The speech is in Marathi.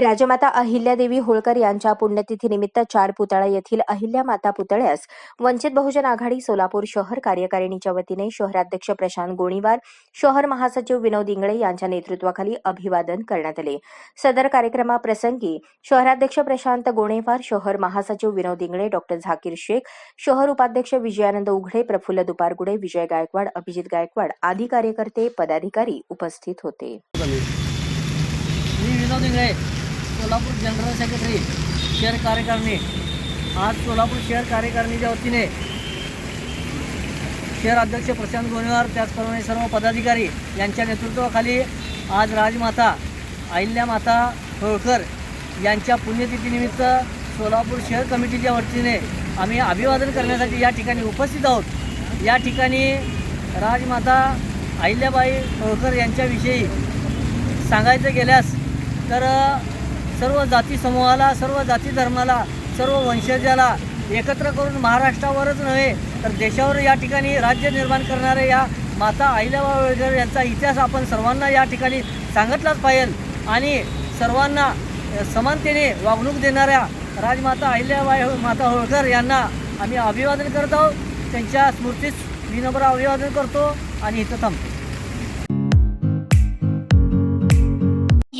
राजमाता अहिल्यादेवी होळकर यांच्या पुण्यतिथीनिमित्त चार पुतळा येथील अहिल्या माता पुतळ्यास वंचित बहुजन आघाडी सोलापूर शहर कार्यकारिणीच्या वतीने शहराध्यक्ष प्रशांत गोणीवार शहर महासचिव विनोद इंगळे यांच्या नेतृत्वाखाली अभिवादन करण्यात आले. सदर कार्यक्रमाप्रसंगी शहराध्यक्ष प्रशांत गोणेवार शहर महासचिव विनोद इंगळे डॉक्टर झाकीर शेख शहर उपाध्यक्ष विजयानंद उघडे प्रफुल्ल दुपारगुडे विजय गायकवाड अभिजित गायकवाड आदी कार्यकर्ते पदाधिकारी उपस्थित होते. मी विनोद इंगळे. सोलापूर जनरल सेक्रेटरी शहर कार्यकारिणी. आज सोलापूर शहर कार्यकारिणीच्या वतीने शहर अध्यक्ष प्रशांत गोनेवार त्याचप्रमाणे सर्व पदाधिकारी यांच्या नेतृत्वाखाली आज राजमाता अहिल्यामाता होळकर यांच्या पुण्यतिथीनिमित्त सोलापूर शहर कमिटीच्या वतीने आम्ही अभिवादन करण्यासाठी या ठिकाणी उपस्थित आहोत. या ठिकाणी राजमाता अहिल्याबाई होळकर यांच्याविषयी सांगायचं गेल्यास तर सर्व जाती समूहाला सर्व जाती धर्माला सर्व वंशजाला एकत्र करून महाराष्ट्रावरच नव्हे तर देशावर या ठिकाणी राज्य निर्माण करणाऱ्या या माता अहिल्याबा होळकर यांचा इतिहास आपण सर्वांना या ठिकाणी सांगितलाच पाहिजे. आणि सर्वांना समानतेने वागणूक देणाऱ्या राजमाता अहिल्याबाई माता होळकर यांना आम्ही अभिवादन करत आहोत. त्यांच्या स्मृतीस विनम्र अभिवादन करतो आणि इथं थांबतो.